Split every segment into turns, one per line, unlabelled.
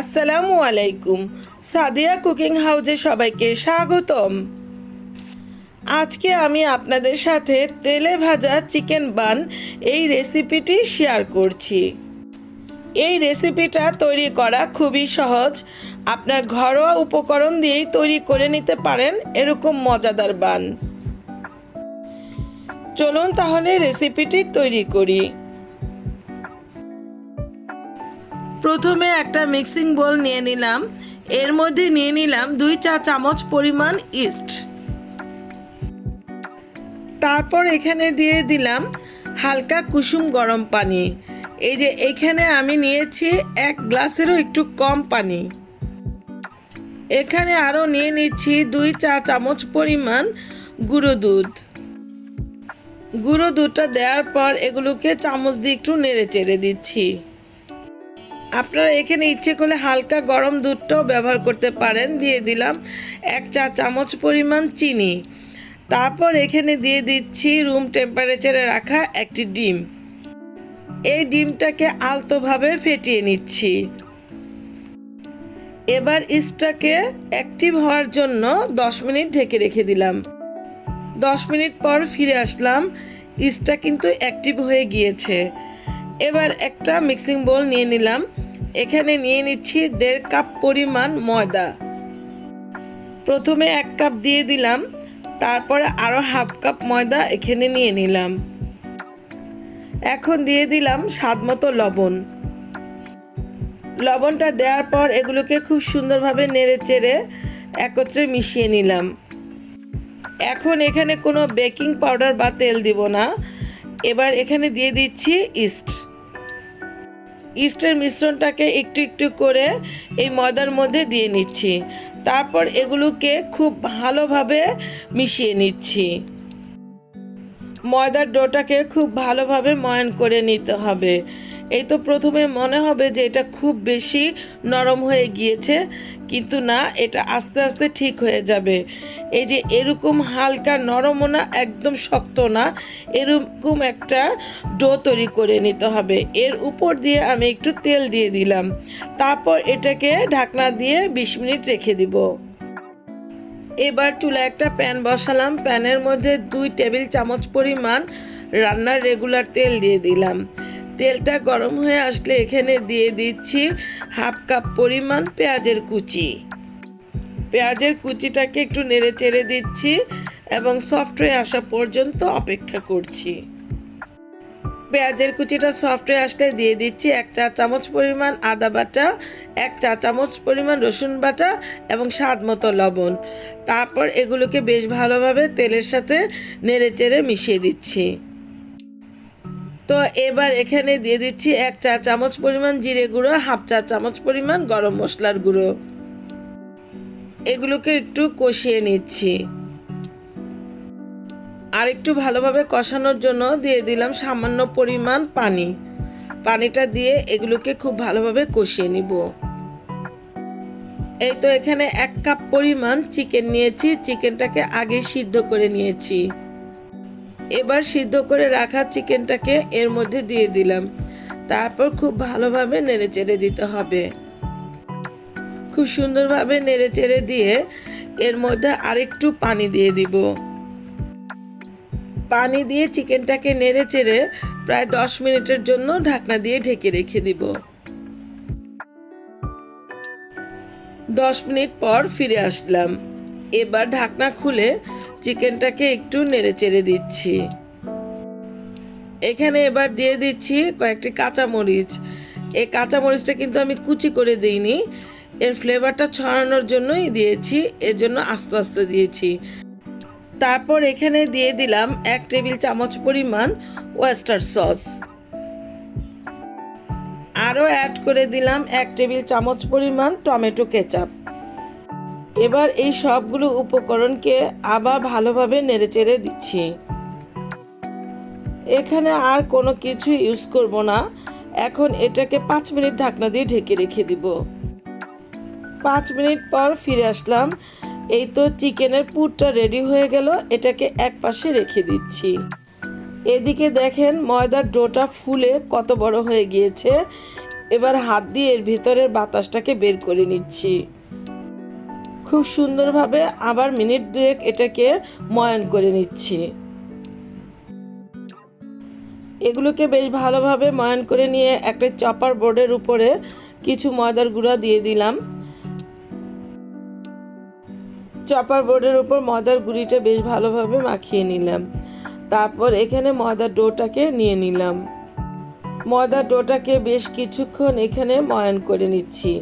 আসসালামু আলাইকুম। সাদিয়া কুকিং হাউজে সবাইকে স্বাগতম। আজকে আমি আপনাদের সাথে তেলে ভাজা চিকেন বান এই রেসিপিটি শেয়ার করছি। এই রেসিপিটা তৈরি করা খুবই সহজ। আপনার ঘরোয়া উপকরণ দিয়েই তৈরি করে নিতে পারেন এরকম মজাদার বান। চলুন তাহলে রেসিপিটি তৈরি করি। প্রথমে একটা মিক্সিং বোল নিয়ে নিলাম। এর মধ্যে নিয়ে নিলাম দুই চা চামচ পরিমাণ ইস্ট। তারপর এখানে দিয়ে দিলাম হালকা কুসুম গরম পানি। এই যে এখানে আমি নিয়েছি এক গ্লাসেরও একটু কম পানি। এখানে আরও নিয়ে নিচ্ছি দুই চা চামচ পরিমাণ গুঁড়ো দুধ। গুঁড়ো দুধটা দেওয়ার পর এগুলোকে চামচ দিয়ে একটু নেড়ে চেড়ে দিচ্ছি। আপনারা এখানে ইচ্ছে করলে হালকা গরম দুধটাও ব্যবহার করতে পারেন। দিয়ে দিলাম এক চা চামচ পরিমাণ চিনি। তারপর এখানে দিয়ে দিচ্ছি রুম টেম্পারেচারে রাখা একটি ডিম। এই ডিমটাকে আলতোভাবে ফেটিয়ে নিচ্ছি। এবার ইস্টটাকে অ্যাক্টিভ হওয়ার জন্য দশ মিনিট ঢেকে রেখে দিলাম। দশ মিনিট পর ফিরে আসলাম। ইস্টটা কিন্তু অ্যাক্টিভ হয়ে গিয়েছে। এবার একটা মিক্সিং বোল নিয়ে নিলাম। এখানে নিয়ে নিচ্ছি দেড় কাপ পরিমাণ ময়দা। প্রথমে এক কাপ দিয়ে দিলাম, তারপরে আরও হাফ কাপ ময়দা এখানে নিয়ে নিলাম। এখন দিয়ে দিলাম স্বাদ মতো লবণ। লবণটা দেওয়ার পর এগুলোকে খুব সুন্দরভাবে নেড়ে চেড়ে একত্রে মিশিয়ে নিলাম। এখন এখানে কোনো বেকিং পাউডার বা তেল দিব না। এবার এখানে দিয়ে দিচ্ছি ইস্ট। ইস্টের মিশ্রণটাকে একটু একটু করে এই ময়দার মধ্যে দিয়ে নিচ্ছি। তারপর এগুলোকে খুব ভালোভাবে মিশিয়ে নিচ্ছি। ময়দার ডোটাকে খুব ভালোভাবে ময়ন করে নিতে হবে। এই তো প্রথমে মনে হবে যে এটা খুব বেশি নরম হয়ে গিয়েছে, কিন্তু না, এটা আস্তে আস্তে ঠিক হয়ে যাবে। এই যে এরকম হালকা নরমও না, একদম শক্ত না, এরকম একটা ডো তৈরি করে নিতে হবে। এর উপর দিয়ে আমি একটু তেল দিয়ে দিলাম। তারপর এটাকে ঢাকনা দিয়ে বিশ মিনিট রেখে দিব। এবার চুলা একটা প্যান বসালাম। প্যানের মধ্যে দুই টেবিল চামচ পরিমাণ রান্নার রেগুলার তেল দিয়ে দিলাম। তেলটা গরম হয়ে আসলে এখানে দিয়ে দিচ্ছি হাফ কাপ পরিমাণ পেঁয়াজের কুচি। পেঁয়াজের কুচিটাকে একটু নেড়ে চেড়ে দিচ্ছি এবং সফট হয়ে আসা পর্যন্ত অপেক্ষা করছি। পেঁয়াজের কুচিটা সফট হয়ে আসলে দিয়ে দিচ্ছি এক চা চামচ পরিমাণ আদা বাটা, এক চা চামচ পরিমাণ রসুন বাটা এবং স্বাদ মতো লবণ। তারপর এগুলোকে বেশ ভালোভাবে তেলের সাথে নেড়ে চেড়ে মিশিয়ে দিচ্ছি। তো এবার এখানে দিয়ে দিচ্ছি এক চা চামচ পরিমাণ জিরে গুঁড়ো, হাফ চা চামচ পরিমাণ গরম মশলার গুঁড়ো। এগুলোকে একটু কষিয়ে নিচ্ছি। আর একটু ভালোভাবে কষানোর জন্য দিয়ে দিলাম সামান্য পরিমাণ পানি। পানিটা দিয়ে এগুলোকে খুব ভালোভাবে কষিয়ে নিব। এই তো এখানে এক কাপ পরিমাণ চিকেন নিয়েছি। চিকেনটাকে আগে সিদ্ধ করে নিয়েছি। এবার সিদ্ধ করে রাখা চিকেনটাকে এর মধ্যে দিয়ে দিলাম। তারপর খুব ভালোভাবে নেড়ে চেড়ে দিতে হবে। খুব সুন্দরভাবে নেড়ে চেড়ে দিয়ে এর মধ্যে আরেকটু পানি দিয়ে দিব। পানি দিয়ে চিকেনটাকে নেড়ে চেড়ে প্রায় দশ মিনিটের জন্য ঢাকনা দিয়ে ঢেকে রেখে দিব। দশ মিনিট পর ফিরে আসলাম। এবার ঢাকনা খুলে চিকেনটাকে একটু নেড়ে চেড়ে দিচ্ছি। এখানে এবার দিয়ে দিচ্ছি কয়েকটি কাঁচামরিচ। এই কাঁচামরিচটা কিন্তু আমি কুচি করে দিইনি, এর ফ্লেভারটা ছড়ানোর জন্যই দিয়েছি এর জন্য আস্তে আস্তে দিয়েছি। তারপর এখানে দিয়ে দিলাম এক টেবিল চামচ পরিমাণ ওয়েস্টার সস। আরও অ্যাড করে দিলাম এক টেবিল চামচ পরিমাণ টমেটো কেচাপ। এবার এই সবগুলো উপকরণকে আবার ভালোভাবে নেড়েচেড়ে দিচ্ছি। এখানে আর কোনো কিছু ইউজ করব না। এখন এটাকে পাঁচ মিনিট ঢাকনা দিয়ে ঢেকে রেখে দিব। পাঁচ মিনিট পর ফিরে আসলাম। এই তো চিকেনের পুরটা রেডি হয়ে গেল। এটাকে এক পাশে রেখে দিচ্ছি। এদিকে দেখেন ময়দার ডোটা ফুলে কত বড় হয়ে গিয়েছে। এবার হাত দিয়ে এর ভিতরের বাতাসটাকে বের করে নিচ্ছি। খুব সুন্দরভাবে আবার মিনিট দুয়েক এটাকে ময়ান করে নিচ্ছি। এগুলোকে বেশ ভালোভাবে ময়ান করে নিয়ে একটা চপার বোর্ডের উপরে কিছু ময়দার গুঁড়া দিয়ে দিলাম। চপার বোর্ডের উপর ময়দার গুঁড়িটা বেশ ভালোভাবে মাখিয়ে নিলাম। তারপর এখানে ময়দার ডোটাকে নিয়ে নিলাম। ময়দার ডোটাকে বেশ কিছুক্ষণ এখানে ময়ান করে নিচ্ছি।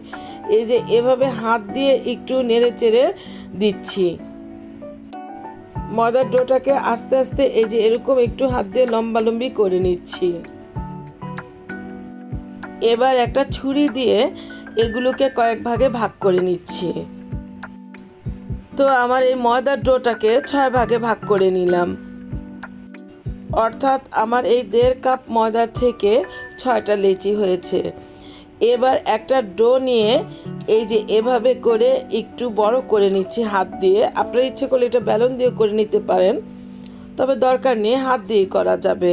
এই যে এভাবে হাত দিয়ে একটু নেড়ে চেড়ে দিচ্ছি। ময়দার ডোটাকে আস্তে আস্তে এই যে এরকম একটু হাত দিয়ে লম্বালম্বি করে নিচ্ছি। এবার একটা ছুরি দিয়ে এগুলোকে কয়েক ভাগে ভাগ করে নিচ্ছি। তো আমার এই ময়দার ডোটাকে ছয় ভাগে ভাগ করে নিলাম। অর্থাৎ আমার এই দেড় কাপ ময়দা থেকে ছয়টা লেচি হয়েছে। এবার একটা ডো নিয়ে এই যে এভাবে করে একটু বড় করে নিচ্ছি হাত দিয়ে। আপনার ইচ্ছে করলে এটা ব্যালন দিয়ে করে নিতে পারেন, তবে দরকার নেই, হাত দিয়ে করা যাবে।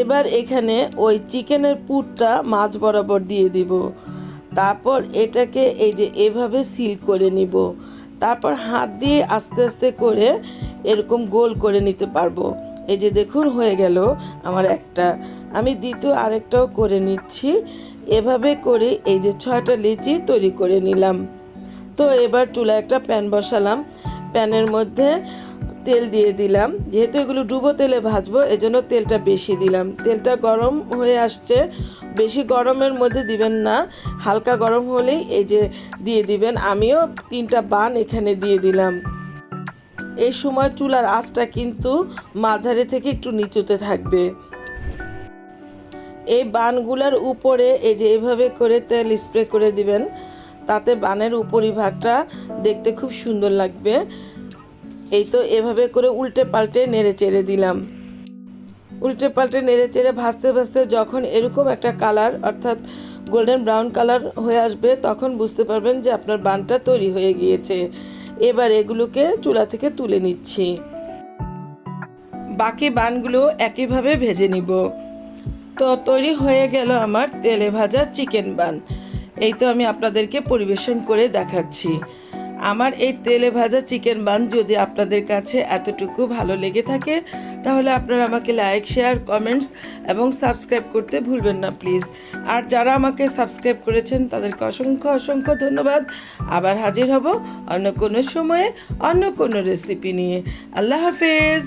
এবার এখানে ওই চিকেনের পুরটা মাছ বরাবর দিয়ে দিব। তারপর এটাকে এই যে এভাবে সিল করে নিব। তারপর হাত দিয়ে আস্তে আস্তে করে এরকম গোল করে নিতে পারব। এই যে দেখুন, হয়ে গেল আমার একটা আমি দ্বিতীয় আরেকটাও করে নিচ্ছি। এভাবে করে এই যে ছয়টা লিচি তৈরি করে নিলাম। তো এবার চুলা একটা প্যান বসালাম। প্যানের মধ্যে তেল দিয়ে দিলাম। যেহেতু এগুলো ডুবো তেলে ভাজবো, এজন্য তেলটা বেশি দিলাম। তেলটা গরম হয়ে আসছে। বেশি গরমের মধ্যে দিবেন না। হালকা গরম হলেই এই যে দিয়ে দিবেন। আমিও তিনটা বান এখানে দিয়ে দিলাম। এই সময় চুলার আঁচটা কিন্তু মাঝারি থেকে একটু নিচুতে থাকবে। এই বানগুলার উপরে এই যে এভাবে করে তেল স্প্রে করে দিবেন, তাতে বানের উপরিভাগটা দেখতে খুব সুন্দর লাগবে। এই তো এভাবে করে উল্টে পাল্টে নেড়ে চেড়ে দিলাম। উল্টে পাল্টে নেড়ে চেড়ে ভাজতে ভাজতে যখন এরকম একটা কালার, অর্থাৎ গোল্ডেন ব্রাউন কালার হয়ে আসবে, তখন বুঝতে পারবেন যে আপনার বানটা তৈরি হয়ে গিয়েছে। এবার এগুলোকে চুলা থেকে তুলে নিচ্ছি। বাকি বানগুলো একইভাবে ভেজে নিব। তো তৈরি হয়ে গেল আমার তেলে ভাজা চিকেন বান। এই তো আমি আপনাদেরকে পরিবেশন করে দেখাচ্ছি। আমার এই তেলে ভাজা চিকেন বান যদি আপনাদের কাছে এতটুকু ভালো লেগে থাকে, তাহলে আপনারা আমাকে লাইক শেয়ার কমেন্টস এবং সাবস্ক্রাইব করতে ভুলবেন না প্লিজ আর যারা আমাকে সাবস্ক্রাইব করেছেন, তাদেরকে অসংখ্য অসংখ্য ধন্যবাদ। আবার হাজির হব অন্য কোনো সময়ে, অন্য কোনো রেসিপি নিয়ে। আল্লাহ হাফেজ।